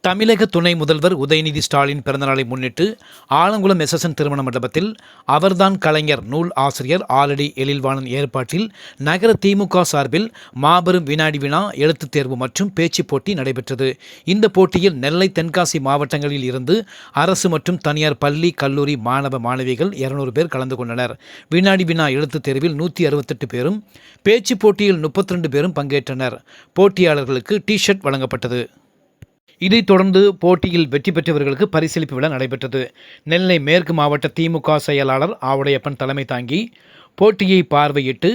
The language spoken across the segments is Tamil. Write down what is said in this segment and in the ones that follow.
தமிழக துணை முதல்வர் உதயநிதி ஸ்டாலின் பிறந்தநாளை முன்னிட்டு ஆலங்குளம் எஸ்எஸ்என் திருமண மண்டபத்தில் அவர்தான் கலைஞர் நூல் ஆசிரியர் ஆலடி எழில்வாணன் ஏற்பாட்டில் நகர திமுக சார்பில் மாபெரும் வினாடி வினா எழுத்துத் தேர்வு மற்றும் பேச்சுப் போட்டி நடைபெற்றது. இந்த போட்டியில் நெல்லை தென்காசி மாவட்டங்களில் இருந்து அரசு மற்றும் தனியார் பள்ளி கல்லூரி மாணவ மாணவிகள் இருநூறு பேர் கலந்து கொண்டனர். வினாடி வினா எழுத்துத் தேர்வில் நூற்றி அறுபத்தெட்டு பேரும் பேச்சுப் போட்டியில் முப்பத்தி ரெண்டு பேரும் பங்கேற்றனர். போட்டியாளர்களுக்கு டி ஷர்ட் வழங்கப்பட்டது. இதைத் தொடர்ந்து போட்டியில் வெற்றி பெற்றவர்களுக்கு பரிசளிப்பு விழா நடைபெற்றது. நெல்லை மேற்கு மாவட்ட திமுக செயலாளர் ஆவுடையப்பன் தலைமை தாங்கி போட்டியை பார்வையிட்டு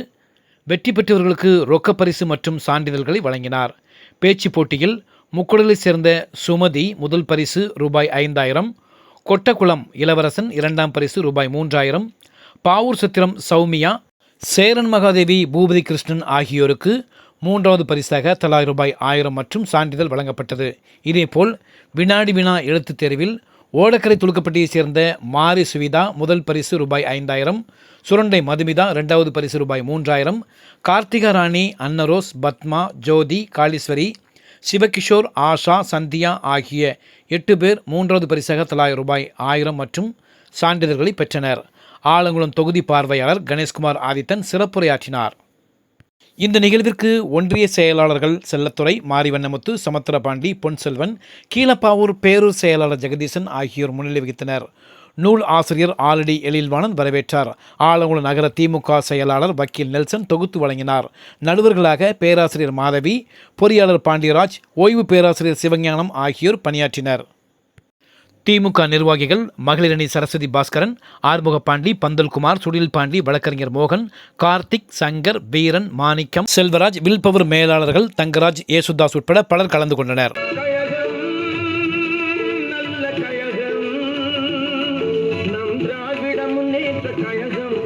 வெற்றி பெற்றவர்களுக்கு ரொக்கப் பரிசு மற்றும் சான்றிதழ்களை வழங்கினார். பேச்சு போட்டியில் முக்குடலை சேர்ந்த சுமதி முதல் பரிசு ரூபாய் ஐந்தாயிரம் கொட்டக்குளம் இளவரசன் இரண்டாம் பரிசு ரூபாய் மூன்றாயிரம் பாவூர் சத்திரம் சௌமியா சேரன் மகாதேவி பூபதி கிருஷ்ணன் ஆகியோருக்கு மூன்றாவது பரிசாக தலா ரூபாய் ஆயிரம் மற்றும் சான்றிதழ் வழங்கப்பட்டது. இதேபோல் வினாடி வினா எழுத்துத் தேர்வில் ஓடக்கரை துலுக்கப்பட்டியைச் சேர்ந்த மாரி சுவிதா முதல் பரிசு ரூபாய் ஐந்தாயிரம் சுரண்டை மதுமிதா ரெண்டாவது பரிசு ரூபாய் மூன்றாயிரம் கார்த்திகா ராணி அன்னரோஸ் பத்மா ஜோதி காளீஸ்வரி சிவகிஷோர் ஆஷா சந்தியா ஆகிய எட்டு பேர் மூன்றாவது பரிசாக தலா ரூபாய் ஆயிரம் மற்றும் சான்றிதழ்களை பெற்றனர். ஆலங்குளம் தொகுதி பார்வையாளர் கணேஷ்குமார் ஆதித்தன் சிறப்புரையாற்றினார். இந்த நிகழ்விற்கு ஒன்றிய செயலாளர்கள் செல்லத்துறை மாரிவண்ணமுத்து சமுத்திரபாண்டி பொன்செல்வன் கீழப்பாவூர் பேரூர் செயலாளர் ஜெகதீசன் ஆகியோர் முன்னிலை வகித்தனர். நூல் ஆசிரியர் ஆலடி எழில்வாணன் வரவேற்றார். ஆலங்குள நகர திமுக செயலாளர் வக்கீல் நெல்சன் தொகுத்து வழங்கினார். நடுவர்களாக பேராசிரியர் மாதவி பொறியாளர் பாண்டியராஜ் ஓய்வு பேராசிரியர் சிவஞானம் ஆகியோர் பணியாற்றினர். திமுக நிர்வாகிகள் மகளிரணி சரஸ்வதி பாஸ்கரன் ஆறுமுக பாண்டி பந்தல்குமார் சுடில் பாண்டி வழக்கறிஞர் மோகன் கார்த்திக் சங்கர் வீரன் மாணிக்கம் செல்வராஜ் வில்பவர் மேலாளர்கள் தங்கராஜ் ஏசுதாஸ் உட்பட பலர் கலந்து கொண்டனர். கழகம்.